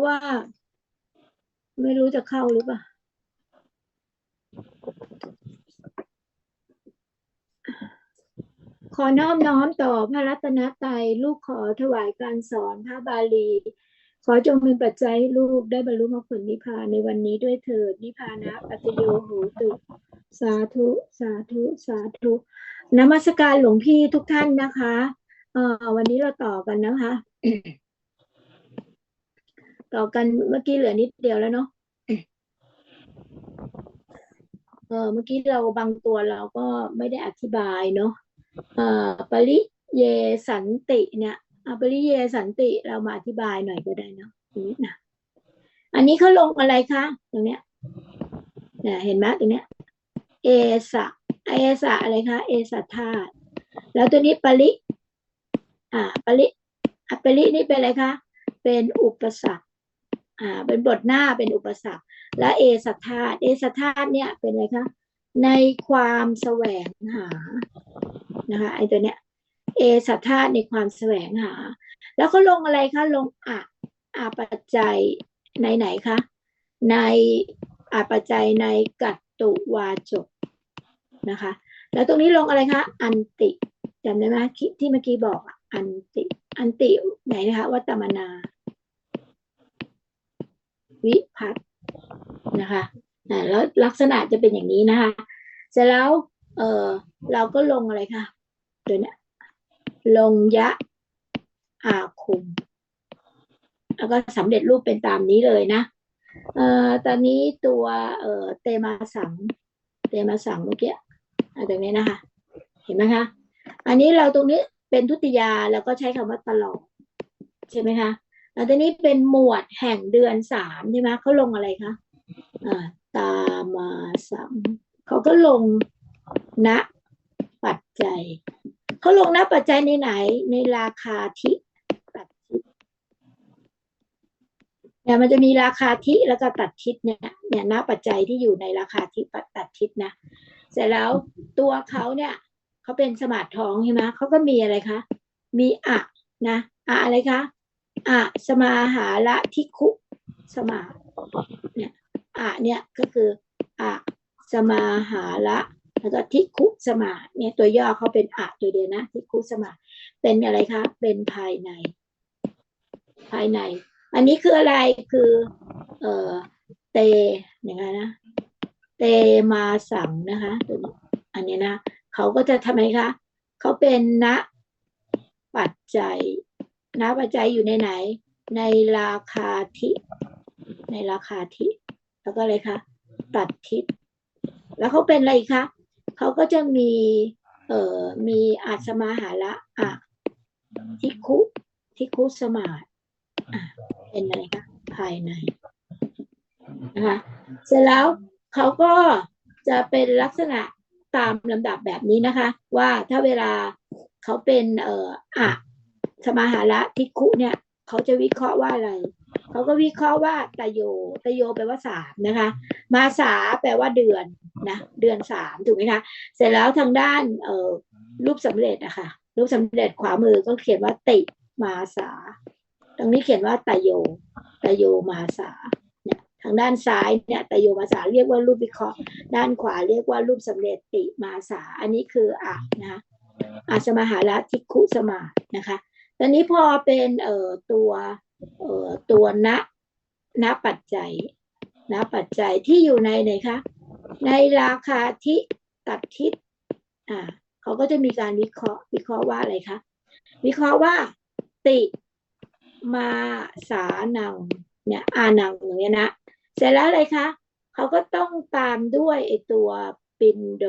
ะว่า ไม่รู้จะเข้าหรือเปล่าขอน้อมน้อมต่อพระรัตนตรัยลูกขอถวายการสอนพระบาลี ขอจงเป็นปัจจัยให้ลูกได้บรรลุมรรคผลนิพพานในวันนี้ด้วยเถิดนิพพานะปัจโยโหตุ สาธุ สาธุ สาธุนมัสการหลวงพี่ทุกท่านนะคะเอ่อวันนี้เราต่อกันนะคะ ต่อกันเมื่อกี้เหลือนิดเดียวแล้วเนาะเออเมื่อกี้เราบางตัวเราก็ไม่ได้อธิบายเนาะเอ่อปริเยสันติเนี่ยอาปริเยสันติเรามาอธิบายหน่อยก็ได้เนาะนิดนะอันนี้เขาลงอะไรคะตรงเนี้ยเนี่ยเห็นไหมตรงเนี้ย เอสะเอสะอะไรคะเอสะธาตุแล้วตัวนี้ปริอ่าปริอปรินี่เป็นอะไรคะเป็นอุปสรรค อ่าเป็นบทหน้าเป็นอุปสรรค และเอสัทธาเอสัทธาเนี่ยเป็นอะไรคะในความแสวงหานะคะไอตัวเนี้ยเอสัทธาในความแสวงหา แล้วเขาลงอะไรคะลงอะอาปัจจัยในไหนคะในอาปัจจัยในกัตตุวาจกนะคะ แล้วตรงนี้ลงอะไรคะอันติจำได้ไหมที่เมื่อกี้บอกอันติ อันติไหนนะคะวัตตมนา วิพัฒน์นะคะแล้วลักษณะจะเป็นอย่างนี้นะคะ เสร็จแล้วเออเราก็ลงอะไรคะตัวนี้ลงยะอาคุมแล้วก็สำเร็จรูปเป็นตามนี้เลยนะเอ่อตอนนี้ตัวเอ่อเตมาสัง เตมาสังเมื่อกี้อะตรงนี้นะคะ เห็นไหมคะ อันนี้เราตรงนี้เป็นทุติยาแล้วก็ใช้คำว่าตลอดใช่ไหมคะ แล้วตอนนี้เป็นหมวดแห่งเดือนสามใช่ไหมเขาลงอะไรคะอ่าตามาสังเขาก็ลงณปัจจัยเขาลงณปัจจัยในไหนในราคาทิตัดทิศเนี่ยมันจะมีราคาทิแล้วก็ตัดทิศเนี่ยเนี่ยณปัจจัยที่อยู่ในราคาทิตัดทิศนะเสร็จแล้วตัวเขาเนี่ยเขาเป็นสมาร์ททองใช่ไหมเขาก็มีอะไรคะมีอะนะอะอะไรคะ อะสมาหาละทิคุสมาเนี่ยอะเนี่ยก็คืออะสมาหาละแล้วก็ทิคุสมาเนี่ยตัวย่อเขาเป็นอะตัวเดียวนะทิคุสมา เป็นอะไรคะเป็นภายใน ภายใน อันนี้คืออะไรคือเอ่อเตอย่างไงนะเตมาสังนะคะตัวนี้อันนี้นะเขาก็จะทำไมคะเขาเป็นณปัจจัย ณปัจจัยอยู่ในไหน ในราคาทิ ในราคาทิ แล้วก็อะไรคะตัดทิศแล้วเขาเป็นอะไรคะเขาก็จะมีเอ่อมีอาสมาหาละอะทิคุทิคุสมาธิอะเป็นอะไรคะภายในนะคะเสร็จแล้วเขาก็จะเป็นลักษณะตามลำดับแบบนี้นะคะ ว่าถ้าเวลาเขาเป็นเอ่ออะ สมาหาระทิคุเนี่ยเขาจะวิเคราะห์ว่าอะไร เขาก็วิเคราะห์ว่าตะโยตะโยแปลว่าสามนะคะ มาสาแปลว่าเดือนนะเดือนสามถูกไหมคะเสร็จแล้วทางด้านเอ่อรูปสำเร็จอะคะรูปสำเร็จขวามือก็เขียนว่าติมาสา ตรงนี้เขียนว่าตะโยตะโยมาสาเนี่ยทางด้านซ้ายเนี่ยตะโยมาสาเรียกว่ารูปวิเคราะห์ ด้านขวาเรียกว่ารูปสำเร็จติมาสา อันนี้คืออะนะคะอาสมาหาระทิคุสมานะคะ ตอนนี้พอเป็นเอ่อตัวเอ่อตัวณณปัจจัยณปัจจัยที่อยู่ในไหนคะในราคาที่ตัดทิศอ่าเขาก็จะมีการวิเคราะห์วิเคราะห์ว่าอะไรคะวิเคราะห์ว่า ติมาสานังเนี่ยอานังอย่างเงี้ยนะเสร็จแล้วอะไรคะเขาก็ต้องตามด้วยไอตัวปินโด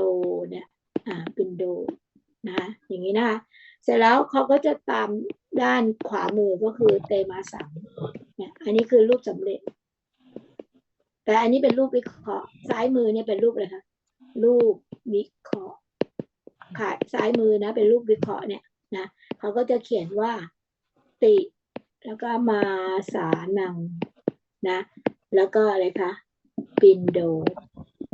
เนี่ยอ่าปินโดนะคะอย่างนี้นะคะ เสร็จแล้วเขาก็จะตามด้านขวามือก็คือเตมาสังเนี่ยอันนี้คือรูปสำเร็จ แต่อันนี้เป็นรูปวิเคราะห์ซ้ายมือเนี่ยเป็นรูปอะไรคะรูปวิเคราะห์ค่ะซ้ายมือนะเป็นรูปวิเคราะห์เนี่ยนะเขาก็จะเขียนว่าติ แล้วก็มาสานังนะ แล้วก็อะไรคะปินโด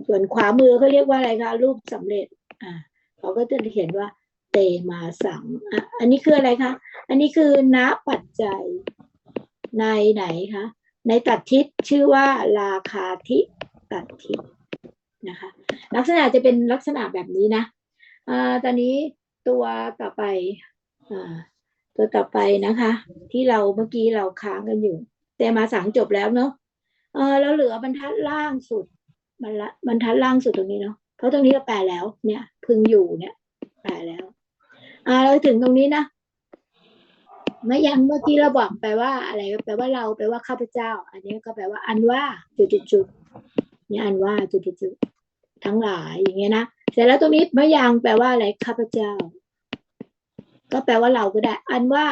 ส่วนขวามือเขาเรียกว่าอะไรคะรูปสำเร็จอ่าเขาก็จะเขียนว่า ตมาสังอะอันนี้คืออะไรคะอันนี้คือณปัจจัยในไหนคะในตัดทิศชื่อว่าราคาทิตัดทิศนะคะลักษณะจะเป็นลักษณะแบบนี้นะอ่าตอนนี้ตัวต่อไปอ่าตัวต่อไปนะคะ ที่เราเมื่อกี้เราค้างกันอยู่ แต่มาสังจบแล้วเนาะเออแล้วเหลือบรรทัดล่างสุดบรรละบรรทัดล่างสุดตรงนี้เนาะเพราะตรงนี้เราแปลแล้วเนี่ย พึงอยู่เนี่ยแปลแล้ว อ่าเราถึงตรงนี้นะเมื่อยังเมื่อกี้เราบอกไปว่าอะไรก็แปลว่าเราแปลว่าข้าพเจ้า อันนี้ก็แปลว่าอันว่าจุดจุดจุดนี่อันว่าจุดจุดจุดทั้งหลายอย่างเงี้ยนะเสร็จแล้วตรงนี้มะยังแปลว่าอะไรข้าพเจ้า ก็แปลว่าเราก็ได้ อันว่า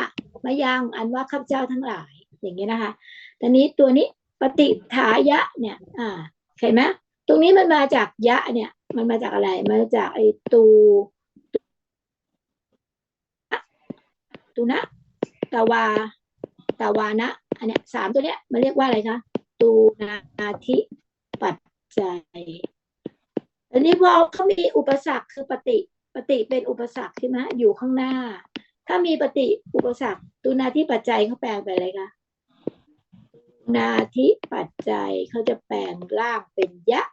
มะยังอันว่าข้าพเจ้าทั้งหลาย อย่างเงี้ยนะคะตอนนี้ตัวนี้ปฏิฐายะเนี่ย อ่าเห็นไหมตรงนี้มันมาจากยะเนี่ย มันมาจากอะไรมาจากไอ้ตู ตูนะตาวาตาวานะอันเนี้ยสามตัวเนี้ยมันเรียกว่าอะไรคะตูนาทิปัจจัยอันนี้พอเขามีอุปสรรคคือปฏิปฏิเป็นอุปสรรคใช่ไหมอยู่ข้างหน้า ถ้ามีปฏิอุปสรรคตูนาทิปัจจัยเขาแปลงไปอะไรคะนาทิปัจจัยเขาจะแปลงร่างเป็นยะ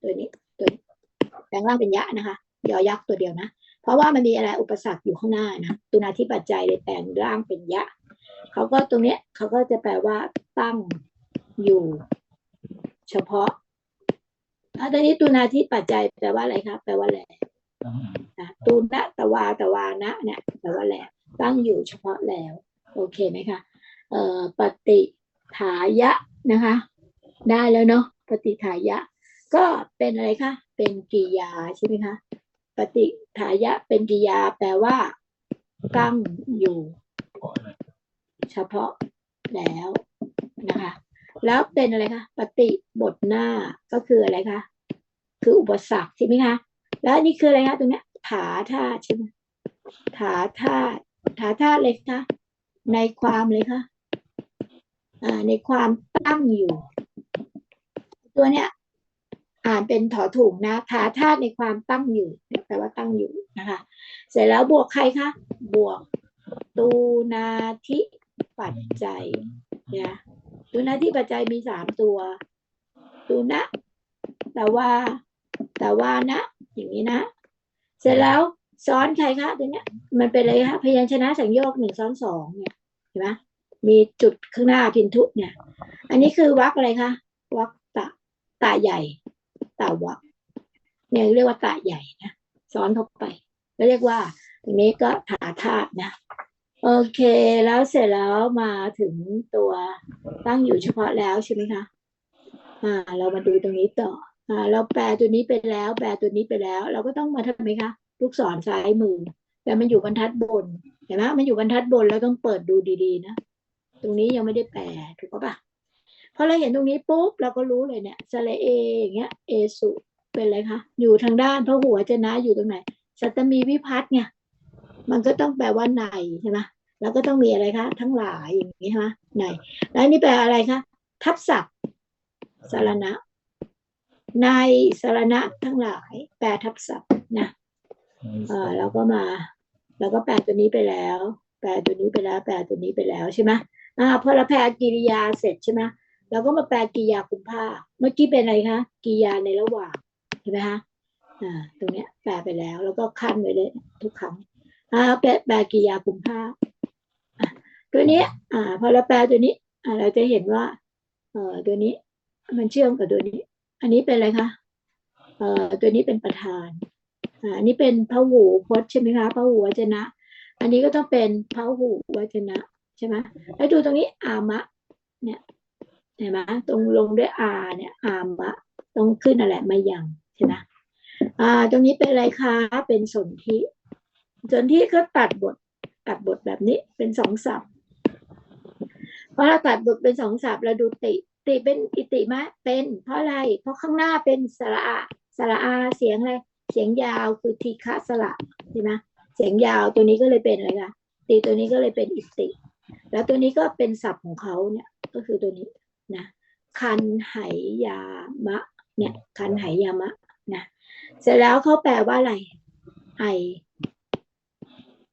ตัวนี้ตัวนี้แปลงร่างเป็นยะนะคะยอยักษ์ตัวเดียวนะ เพราะว่ามันมีอะไรอุปสรรคอยู่ข้างหน้านะตุนาธิปัจจัยเลยแปลงร่างเป็นยะเขาก็ตรงเนี้ยเขาก็จะแปลว่าตั้งอยู่ เฉพาะอะตอนนี้ตุนาธิปัจจัยแปลว่าอะไรครับแปลว่าแหละนะตุนะตะวาตะวานะเนี่ยแปลว่าแหละตั้งอยู่เฉพาะแล้ว โอเคไหมคะเอ่อปฏิฐายะนะคะ ได้แล้วเนาะปฏิฐายะ ก็เป็นอะไรคะเป็นกริยาใช่ไหมคะ ปฏิฐายะเป็นกิยาแปลว่า ตั้งอยู่ เฉพาะแล้วนะคะ แล้วเป็นอะไรคะปฏิบทหน้าก็คืออะไรคะคืออุปสรรคใช่ไหมคะ แล้วนี่คืออะไรคะตรงเนี้ยถาธาตุใช่ไหมถาธาตุถาธาตุเลยคะในความเลยคะอ่าในความตั้งอยู่ ตัวเนี้ย อ่านเป็นถอถุงนะถาธาตุในความตั้งอยู่เนี่ยแปลว่าตั้งอยู่นะคะ เสร็จแล้วบวกใครคะ บวกตูนาทิปัจจัยเนี่ยตูนาทิปัจจัยมีสามตัว ตูนะแต่ว่าแต่ว่านะ อย่างนี้นะ เสร็จแล้วซ้อนใครคะตัวเนี้ย มันเป็นอะไรคะพยัญชนะสังโยกหนึ่งซ้อนสองเนี่ยเห็นไหมมีจุดข้างหน้าพินทุเนี่ย อันนี้คือวรรคอะไรคะวรรคตะตาใหญ่ ตาวรรคเนี่ยเรียกว่าตาใหญ่นะซ้อนเข้าไปแล้วเรียกว่าตรงนี้ก็ถาธาตุนะ โอเคแล้วเสร็จแล้วมาถึงตัวตั้งอยู่เฉพาะแล้วใช่ไหมคะอ่า เรามาดูตรงนี้ต่ออ่า เราแปลตัวนี้ไปแล้ว แปลตัวนี้ไปแล้ว เราก็ต้องมาทำไหมคะลูกศรซ้ายมือ แต่มันอยู่บรรทัดบนเห็นไหมมันอยู่บรรทัดบนแล้วต้องเปิดดูดีๆนะตรงนี้ยังไม่ได้แปลถูกปะ พอเราเห็นตรงนี้ปุ๊บเราก็รู้เลยเนี่ยสระเออย่างเงี้ยเอสุเป็นอะไรคะอยู่ทางด้านพระหัวจะนะอยู่ตรงไหน สัตมีวิพัฒน์ไงมันก็ต้องแปลว่าในใช่ไหมแล้วก็ต้องมีอะไรคะ ทั้งหลายอย่างนี้ใช่ไหมในแล้วอันนี่แปลอะไรคะทับศัพท์สารณะ ในสารณะทั้งหลาย แปลทับศัพท์นะเออเราก็มาเราก็แปลตัวนี้ไปแล้ว แปลตัวนี้ไปแล้ว แปลตัวนี้ไปแล้วใช่ไหมอ่าพอเราแปลกิริยาเสร็จใช่ไหม เราก็มาแปลกิยาคุมภาเมื่อกี้เป็นอะไรคะกิยาในระหว่างเห็นไหมคะอ่าตรงเนี้ยแปลไปแล้ว แล้วก็ขั้นไว้เลยทุกครั้งอ่าแปลแปลกิยาคุมภาตัวนี้อ่าพอเราแปลตัวนี้อ่าเราจะเห็นว่าเอ่อตัวนี้มันเชื่อมกับตัวนี้ อันนี้เป็นอะไรคะเอ่อตัวนี้เป็นประธานอ่าอันนี้เป็นพระหูพจน์ใช่ไหมคะพระหูวจนะ อันนี้ก็ต้องเป็นพระหูวจนะใช่ไหมแล้วดูตรงนี้อามะเนี่ย เห็นไหมตรงลงด้วยอาเนี่ยอามะตรงขึ้นอะไรมายังใช่ไหมอ่า ตรงนี้เป็นอะไรคะเป็นสนธิสนธิก็ตัดบทตัดบทแบบนี้เป็นสองศัพท์เพราะเราตัดบทเป็นสองศัพท์เราดูติ ติเป็นอิติมะเป็น เพราะอะไร เพราะข้างหน้าเป็นสระอาสระอาเสียงอะไรเสียงยาวคือทีฆะสระใช่ไหมเสียงยาวตัวนี้ก็เลยเป็นอะไรคะตีตัวนี้ก็เลยเป็นอิติ แล้วตัวนี้ก็เป็นศัพท์ของเขาเนี่ย ก็คือตัวนี้ นะคันไหยามะเนี่ยคันไหยามะนะเสร็จแล้วเขาแปลว่าอะไรไอ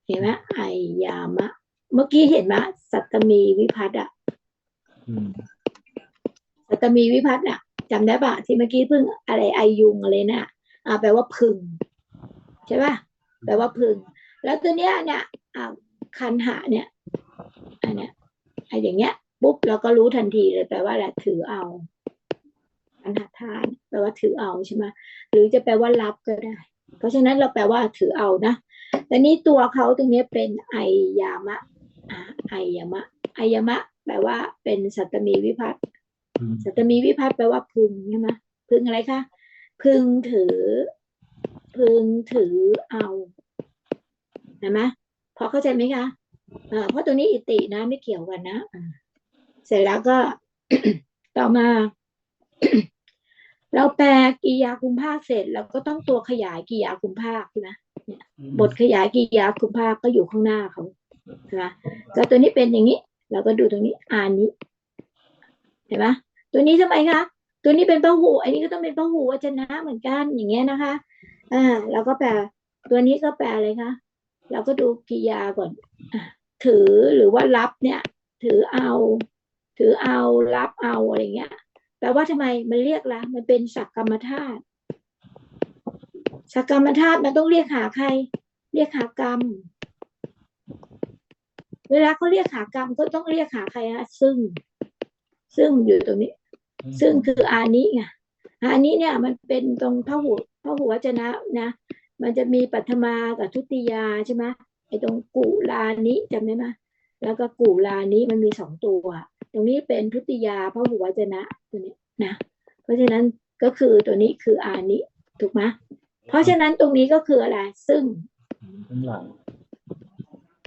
เห็นไหมไอยามะ เมื่อกี้เห็นไหมสัตตมีวิพัฒน์อะสัตมีวิพัฒน์น่ะจำได้ปะที่เมื่อกี้เพิ่งอะไรไอยุงอะไรน่ะอ่าแปลว่าพึงใช่ปะแปลว่าพึง แล้วตัวเนี้ยเนี่ยอ่าคันหะเนี่ยอันเนี้ยไออย่างเงี้ย ปุ๊บเราก็รู้ทันทีเลยแปลว่าอะไรถือเอาคันหะทานแปลว่าถือเอาใช่ไหมหรือจะแปลว่ารับก็ได้ เพราะฉะนั้นเราแปลว่าถือเอานะแต่นี่ตัวเขาตรงนี้เป็นไอยามะอ่าไอยามะไอยามะ แปลว่า เป็นสัตตมีวิพัฒน์สัตตมีวิพัฒน์แปลว่าพึงใช่ไหมพึงอะไรคะพึงถือ พึงถือเอาเห็นไหมพอเข้าใจไหมคะอ่าเพราะตัวนี้อิตินะไม่เกี่ยวกันนะอ่า เสร็จแล้วก็ต่อมา เราแปลกิริยาคุมภาคเสร็จเราก็ต้องตัวขยายกิริยาคุมภาคใช่ไหมบทขยายกิริยาคุมภาคก็อยู่ข้างหน้าเขาใช่ไหมก็ตัวนี้เป็นอย่างนี้ เราก็ดูตรงนี้อ่านนี้เห็นไหมตัวนี้ทำไมคะตัวนี้เป็นพหูอันนี้ก็ต้องเป็นพหูวจนะเหมือนกันอย่างเงี้ยนะคะอ่าเราก็แปลตัวนี้ก็แปลอะไรคะเราก็ดูกิริยาก่อนอะถือหรือว่ารับเนี่ย ถือเอา ถือเอารับเอาอะไรเงี้ยแปลว่าทำไมมันเรียกละมันเป็นสักกรรมธาตุสักกรรมธาตุมันต้องเรียกหาใคร เรียกหากรรม เวลาเขาเรียกหากรรมก็ต้องเรียกหาใครนะซึ่ง ซึ่งอยู่ตรงนี้ ซึ่งคืออานิไงอานิเนี่ย มันเป็นตรงพระหูพระหูวจนะนะมันจะมีปัทมากับทุติยาใช่ไหมไอ้ตรงกุลานิจำได้ไหมแล้วก็กุลานิมันมีสองตัว ตรงนี้เป็นทุติยาพระหูวจนะตัวนี้นะ เพราะฉะนั้นก็คือตัวนี้คืออานิถูกไหมเพราะฉะนั้นตรงนี้ก็คืออะไร ซึ่งทั้งหลาย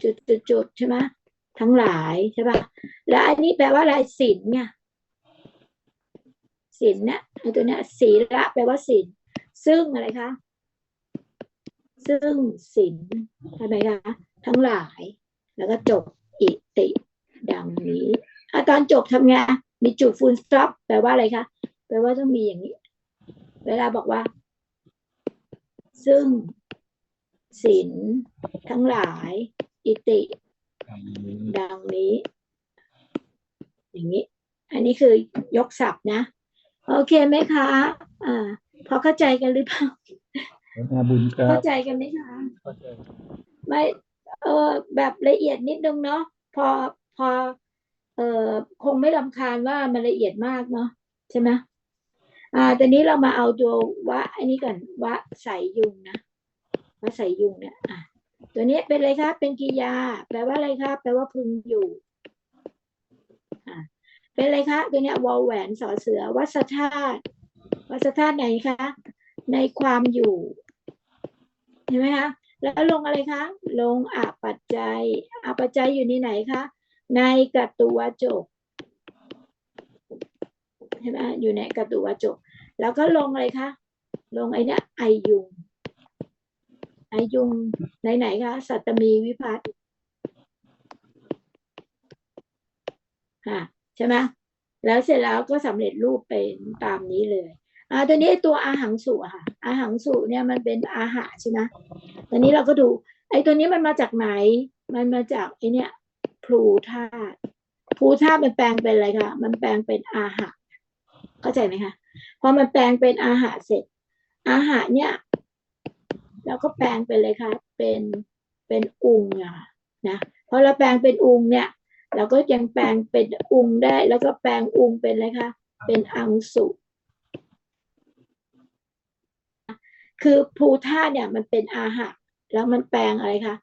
จุดจุดจุดใช่ไหมทั้งหลายใช่ป่ะแล้วอันนี้แปลว่าอะไรศีลไงศีลเนี่ยไอ้ตัวเนี้ยศีละแปลว่าศีลซึ่งอะไรคะซึ่งศีลใช่ไหมคะทั้งหลาย แล้วก็จบอิติดังนี้ อะตอนจบทำไงมีจุดฟูลสต็อปแปลว่าอะไรคะแปลว่าต้องมีอย่างนี้ เวลาบอกว่า ซึ่งศีลทั้งหลาย อิติอันนี้ดังนี้ อย่างนี้ อันนี้คือยกศัพท์นะ โอเคไหมคะ อ่า พอเข้าใจกันหรือเปล่าแล้วนาบุญครัเข้าบใจกันไหมคะเข้าใจไม่เออแบบละเอียดนิดนึงเนาะพอพอ เออคงไม่ลำคาญว่ามันละเอียดมากเนาะใช่ไหมอ่าตอนนี้เรามาเอาตัววะอันนี้ก่อนวะใส่ยุงนะวะใส่ยุงเนี่ยอะตัวนี้เป็นอะไรคะเป็นกิยา แปลว่าอะไรคะแปลว่าพึงอยู่อะเป็นอะไรคะตัวเนี้ยวอลแหวนสอเสือ วัสธาตุวัสธาตุไหนคะในความอยู่เห็นไหมคะแล้วลงอะไรคะลงอปัจจัยอปัจจัยอยู่ในไหนคะ ในกัตตุวจกเห็นไหมอยู่ในกัตตุวจก แล้วก็ลงอะไรคะลงไอ้นี่ไอยุงไอยุงไหนไหนๆคะสัตมีวิพัฒน์ค่ะใช่ไหมแล้วเสร็จแล้วก็สำเร็จรูปเป็นตามนี้เลยอ่าตัวนี้ตัวอาหังสุค่ะ อาหังสุเนี่ยมันเป็นอาหารใช่ไหมตอนนี้เราก็ดู ไอ้ตัวนี้มันมาจากไหน มันมาจากไอ้เนี่ย พลูธาตุพลูธาตุมันแปลงเป็นอะไรคะมันแปลงเป็นอาหารเข้าใจไหมคะพอมันแปลงเป็นอาหารเสร็จ อาหารเนี่ยเราก็แปลงเป็นเลยค่ะ เป็นเป็นอุงอะค่ะนะพอเราแปลงเป็นอุงเนี่ย เราก็ยังแปลงเป็นอุงได้ แล้วก็แปลงอุงเป็นอะไรคะเป็นอังสุ คือภูธาตุเนี่ยมันเป็นอาหารแล้วมันแปลงอะไรคะ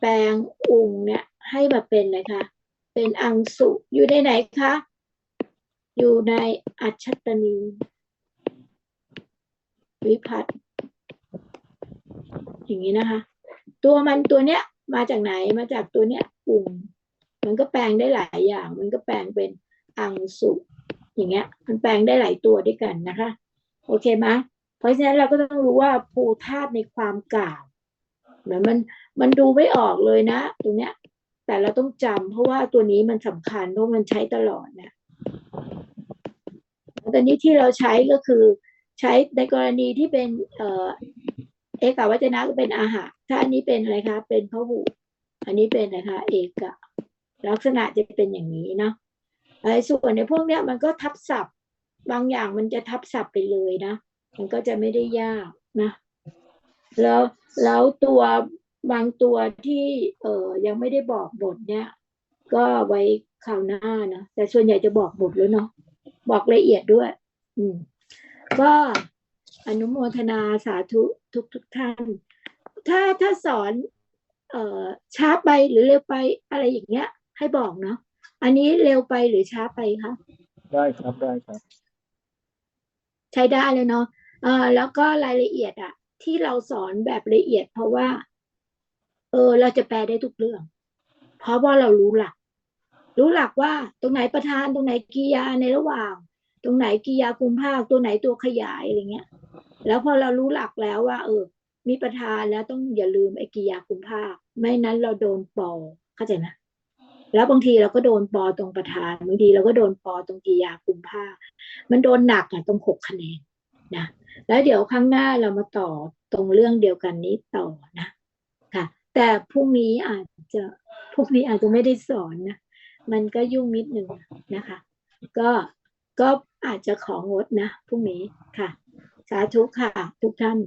แปลงอุงเนี่ย ให้มาเป็นอะคะ เป็นอังสุอยู่ในไหนคะ อยู่ในอัจฉตนีวิพัตน์อย่างนี้นะคะ ตัวมันตัวเนี้ยมาจากไหนมาจากตัวเนี้ยอุงมันก็แปลงได้หลายอย่าง มันก็แปลงเป็นอังสุ อย่างเงี้ย มันแปลงได้หลายตัวด้วยกันนะคะ โอเคไหมเพราะฉะนั้นเราก็ต้องรู้ว่าภูธาตุในความกล่าวเหมือนมันมันดูไม่ออกเลยนะ ตรงเนี้ย แต่เราต้องจำเพราะว่าตัวนี้มันสำคัญเพราะมันใช้ตลอดนะตอนนี้ที่เราใช้ก็คือใช้ในกรณีที่เป็น เอ่อเอกวัจนะก็เป็นอาหารถ้าอันนี้เป็นอะไรคะ เป็นพหูอันนี้เป็นนะคะ เอกะลักษณะจะเป็นอย่างนี้เนาะไอ้ส่วนในพวกเนี้ยมันก็ทับศัพท์ บางอย่างมันจะทับศัพท์ไปเลยนะ มันก็จะไม่ได้ยากนะ แล้วแล้วตัว บางตัวที่เออยังไม่ได้บอกบทเนี่ย ก็ไว้คราวหน้านะแต่ส่วนใหญ่จะบอกบทแล้วเนาะบอกละเอียดด้วย อืม ก็อนุโมทนาสาธุทุกทุกท่าน ถ้าถ้าสอน เอ่อช้าไปหรือเร็วไปอะไรอย่างเงี้ย ให้บอกเนาะอันนี้เร็วไปหรือช้าไปคะได้ครับได้ครับ ใช้ได้เลยเนาะเอ่อแล้วก็รายละเอียดอะที่เราสอนแบบละเอียดเพราะว่า เออ เราจะแปลได้ทุกเรื่อง เพราะว่าเรารู้หลัก รู้หลักว่าตรงไหนประธานตรงไหนกิยาในระหว่าง ตรงไหนกิยาคุมภาคตัวไหนตัวขยายอะไรเงี้ย แล้วพอเรารู้หลักแล้วว่า เออ มีประธานแล้วต้องอย่าลืมไอ้กิยาคุมภาค ไม่นั้นเราโดนปอเข้าใจไหมแล้วบางทีเราก็โดนปอตรงประธานบางทีเราก็โดนปอตรงกิยาคุมภาค มันโดนหนักอะตรงหกคะแนนนะแล้วเดี๋ยวครั้งหน้าเรามาต่อตรงเรื่องเดียวกันนี้ต่อนะ แต่พรุ่งนี้อาจจะพรุ่งนี้อาจจะไม่ได้สอนนะ มันก็ยุ่งนิดหนึ่งนะคะ ก็ก็อาจจะของดนะพรุ่งนี้ค่ะ สาธุค่ะ ทุกท่าน